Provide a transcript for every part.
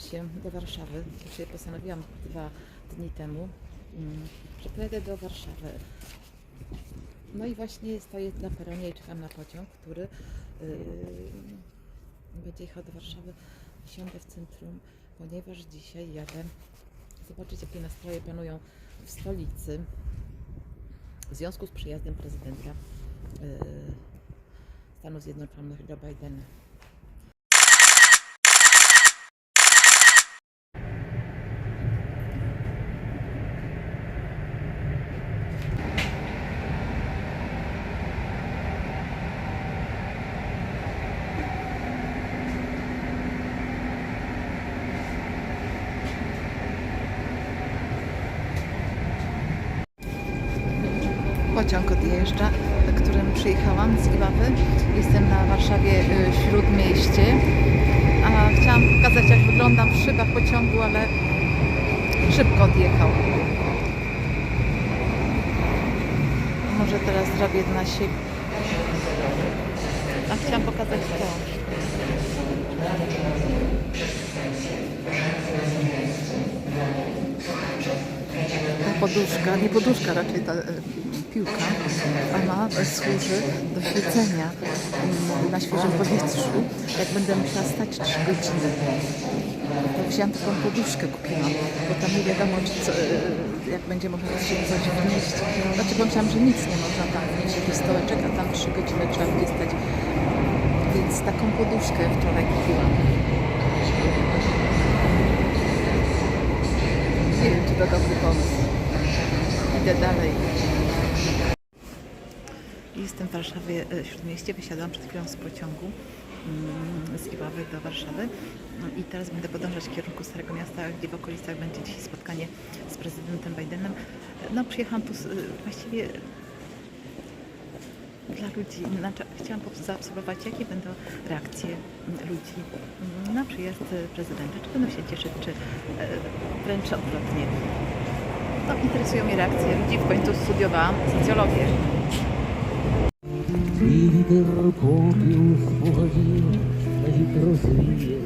Się do Warszawy. Znaczy postanowiłam dwa dni temu, mm, że pojadę do Warszawy. No i właśnie stoję na peronie i czekam na pociąg, który yy, będzie jechał do Warszawy. Siądę w centrum, ponieważ dzisiaj jadę zobaczyć, jakie nastroje panują w stolicy w związku z przyjazdem prezydenta yy, Stanów Zjednoczonych Joe Bidena. Pociąg odjeżdża, którym przyjechałam z Iławy. Jestem na Warszawie y, Śródmieście. A chciałam pokazać, jak wyglądam w szybach pociągu, ale szybko odjechał. Może teraz zrobię na siebie. A chciałam pokazać to. ta poduszka, nie poduszka, raczej ta e, piłka, ona służy do siedzenia na świeżym powietrzu, jak będę musiała stać 3 godziny. To wziąłam taką poduszkę, kupiłam, bo tam nie wiadomo, czy co, e, jak będzie można się coś wnieść. Znaczy pomyślałam, że nic nie można tam wnieść, jakiś stołeczek, a tam 3 godziny trzeba będzie stać. Więc taką poduszkę wczoraj kupiłam. Nie wiem, czy to dobry pomysł. Idę dalej. Jestem w Warszawie, e, Śródmieście. Wysiadłam przed chwilą z pociągu mm, z Iławy do Warszawy. No I teraz będę podążać w kierunku Starego Miasta, gdzie w okolicach będzie dzisiaj spotkanie z prezydentem Bidenem. No przyjechałam tu z- właściwie dla ludzi, znaczy chciałam zaobserwować, jakie będą reakcje ludzi na przyjazd e, prezydenta. Czy będą się cieszyć, czy e, wręcz odwrotnie No, interesują mnie reakcje ludzi. W końcu studiowałam socjologię. Вітер попіл спогадів навіть розвіє,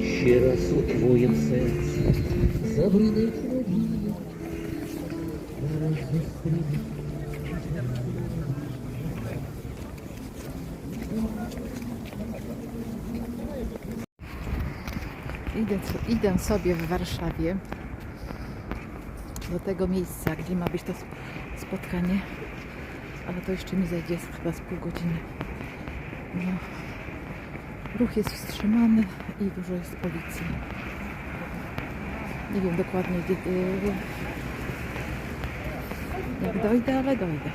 ще раз у твоє серце забринить надія. Зараз зустріне Idę, idę sobie w Warszawie do tego miejsca, gdzie ma być to sp- spotkanie, ale to jeszcze mi zajdzie chyba z pół godziny. No. Ruch jest wstrzymany i dużo jest policji. Nie wiem dokładnie, gdzie, yy, jak dojdę, ale dojdę.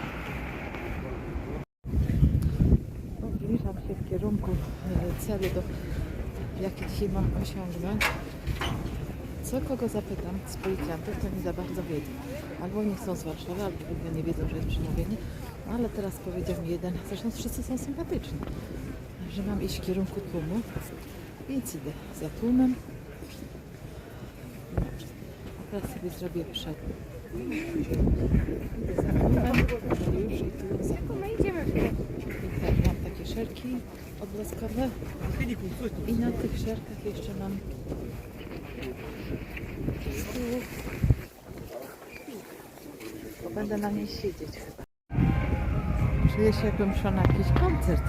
Zbliżam się w kierunku e, celu, do, jaki dzisiaj mam osiągnąć. Co kogo zapytam z policjantów, to nie za bardzo wiedzą. Albo nie są z Warszawy, albo w ogóle nie wiedzą, że jest przemówienie. No, ale teraz powiedział mi jeden, zresztą wszyscy są sympatyczni, że mam iść w kierunku tłumu, więc idę za tłumem. Dobrze. A teraz sobie zrobię przed. Idę za tłumem, już i tu za tłumem. I tak, mam takie szelki odblaskowe. I na tych szelkach jeszcze mam. Bo będę na niej siedzieć chyba. Czuję się jakbym szła na jakiś koncert.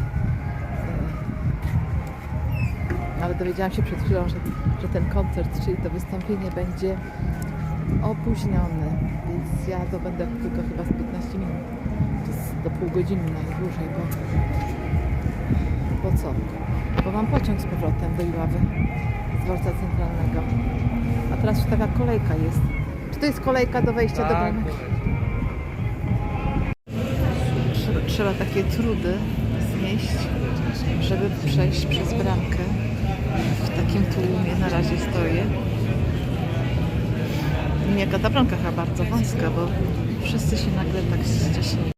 E, Ale dowiedziałam się przed chwilą, że, że ten koncert, czyli to wystąpienie będzie opóźnione. Więc ja to będę tylko chyba z 15 minut. Do pół godziny najdłużej, bo bo co? Bo mam pociąg z powrotem do Iławy z dworca centralnego. A teraz już taka kolejka jest. Czy to jest kolejka do wejścia do bramek? Trzeba, trzeba takie trudy znieść, żeby przejść przez bramkę. W takim tłumie na razie stoję. Nie, jaka ta bramka chyba bardzo wąska, bo wszyscy się nagle tak ścieśnili.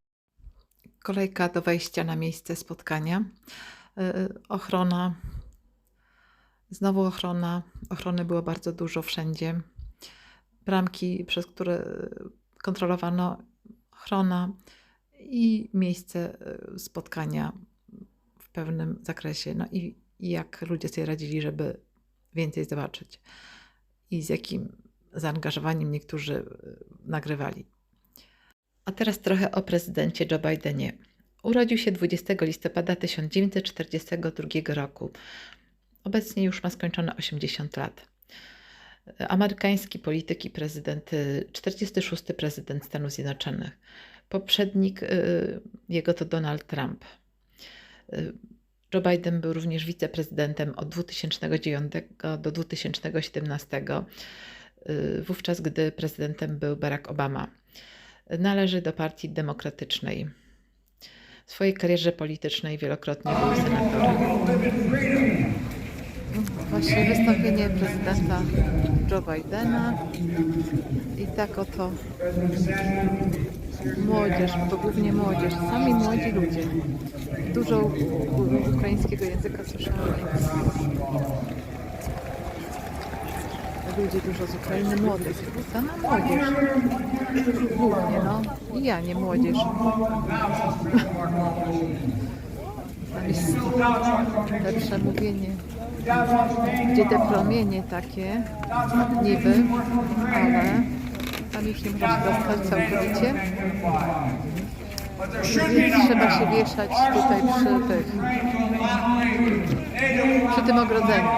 Kolejka do wejścia na miejsce spotkania. Y, Ochrona. Znowu ochrona. Ochrony było bardzo dużo wszędzie. Bramki, przez które y, kontrolowano ochrona i miejsce y, spotkania w pewnym zakresie. No i, i jak ludzie sobie radzili, żeby więcej zobaczyć i z jakim zaangażowaniem niektórzy y, nagrywali. A teraz trochę o prezydencie Joe Bidenie. Urodził się 20 listopada 1942 roku. Obecnie już ma skończone 80 lat. Amerykański polityk i prezydent, y, 46 prezydent Stanów Zjednoczonych. Poprzednik y, jego to Donald Trump. Y, Joe Biden był również wiceprezydentem od 2009 do 2017, y, wówczas gdy prezydentem był Barack Obama. Należy do Partii Demokratycznej. W swojej karierze politycznej wielokrotnie był senatorem. Właśnie wystąpienie prezydenta Joe Bidena i tak oto młodzież, to głównie młodzież, sami młodzi ludzie. Dużo ukraińskiego języka słyszałem, więc ludzi dużo z Ukrainy, młodych. Sama młodzież. Głównie, no. I ja, nie młodzież. Jest lepsze mówienie. Gdzie te promienie takie, niby, ale tam już nie można dostać całkowicie. Więc trzeba się wieszać tutaj przy, tych, przy tym ogrodzeniu.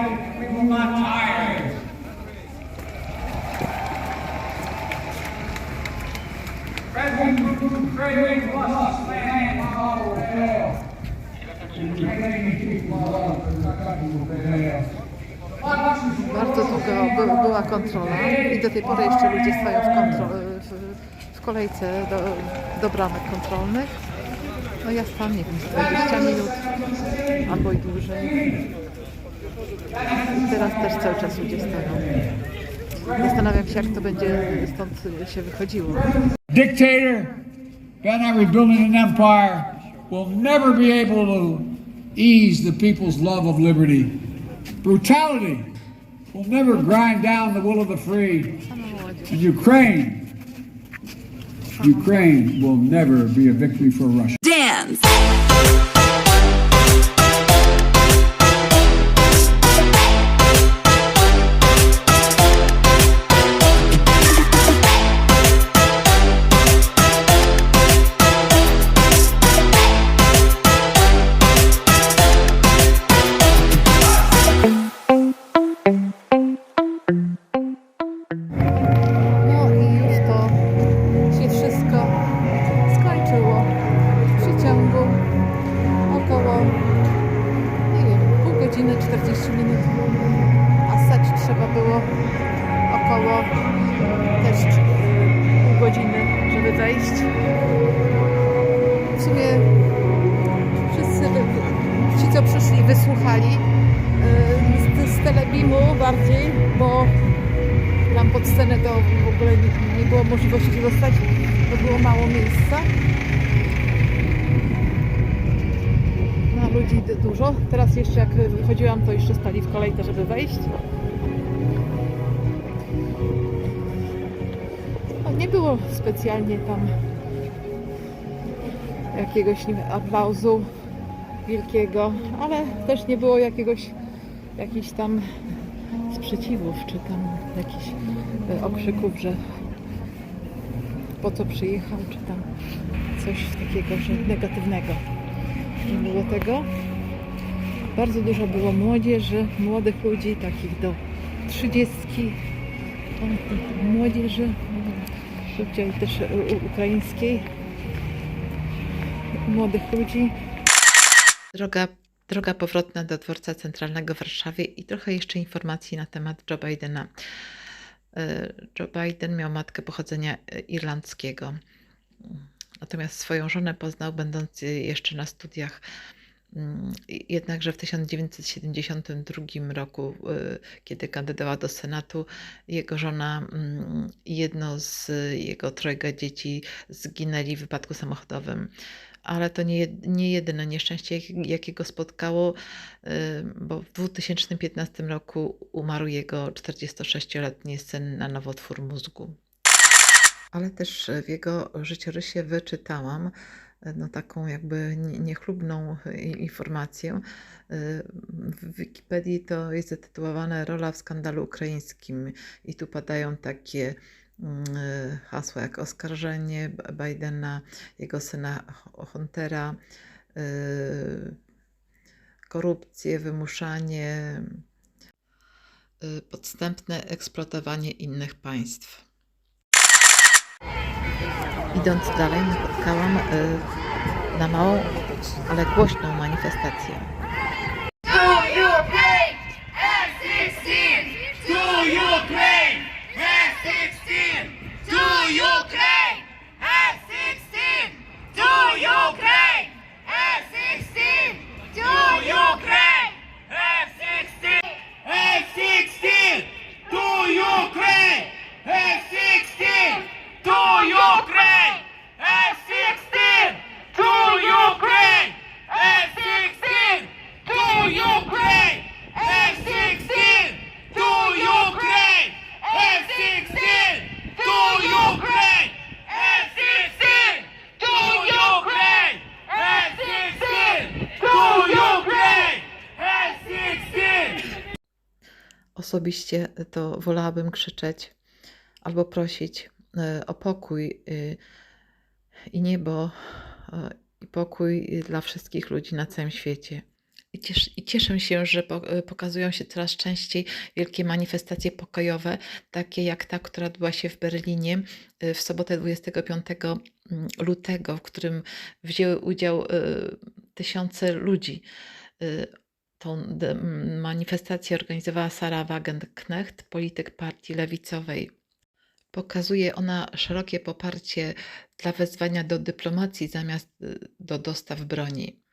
Bardzo długo by, była kontrola i do tej pory jeszcze ludzie stoją w, w, w kolejce do, do bramek kontrolnych. No ja stałam, nie wiem, z 20 minut albo i dłużej. I teraz też cały czas ludzie stoją. Zastanawiam się, jak to będzie stąd się wychodziło. dictator bent on rebuilding an empire will never be able to ease the people's love of liberty. Brutality will never grind down the will of the free. And Ukraine, Ukraine will never be a victory for Russia. dance. Telebimu bardziej, bo tam pod scenę to w ogóle nie, nie było możliwości dostać, bo było mało miejsca. No ludzi dużo. Teraz jeszcze jak wychodziłam, to jeszcze stali w kolejce, żeby wejść. Nie było specjalnie tam jakiegoś aplauzu wielkiego, ale też nie było jakiegoś jakichś tam sprzeciwów, czy tam jakichś e, okrzyków, że po co przyjechał, czy tam coś takiego, że negatywnego. Nie było tego. Bardzo dużo było młodzieży, młodych ludzi, takich do trzydziestki, młodzieży, ludzi też u- ukraińskiej, młodych ludzi. Droga, droga powrotna do dworca centralnego w Warszawie i trochę jeszcze informacji na temat Joe Bidena. E, Joe Biden miał matkę pochodzenia e, irlandzkiego. Natomiast swoją żonę poznał będąc jeszcze na studiach. Mm, Jednakże w 1972 roku, e, kiedy kandydował do Senatu, jego żona mm, i jedno z jego trojga dzieci zginęli w wypadku samochodowym. Ale to nie, nie jedyne nieszczęście, jak- jakiego spotkało, y, bo w 2015 roku umarł jego 46-letni syn na nowotwór mózgu. Ale też w jego życiorysie wyczytałam, no, taką jakby nie- niechlubną i- informację. Y, W Wikipedii to jest zatytułowane Rola w skandalu ukraińskim i tu padają takie y, hasła jak oskarżenie Bidena, jego syna Huntera, y, korupcję, wymuszanie, y, podstępne eksploatowanie innych państw. Idąc dalej, napotkałam y, na małą, ale głośną manifestację. Osobiście to wolałabym krzyczeć albo prosić y, o pokój y, i niebo y, i pokój dla wszystkich ludzi na całym świecie. I, ciesz, I cieszę się, że y, pokazują się coraz częściej wielkie manifestacje pokojowe, takie jak ta, która odbyła się w Berlinie y, w sobotę 25 mm, lutego, w którym wzięły udział y, tysiące ludzi. Tą manifestację organizowała Sara Wagenknecht, polityk partii lewicowej. Pokazuje ona szerokie poparcie dla wezwania do dyplomacji zamiast y, do dostaw broni.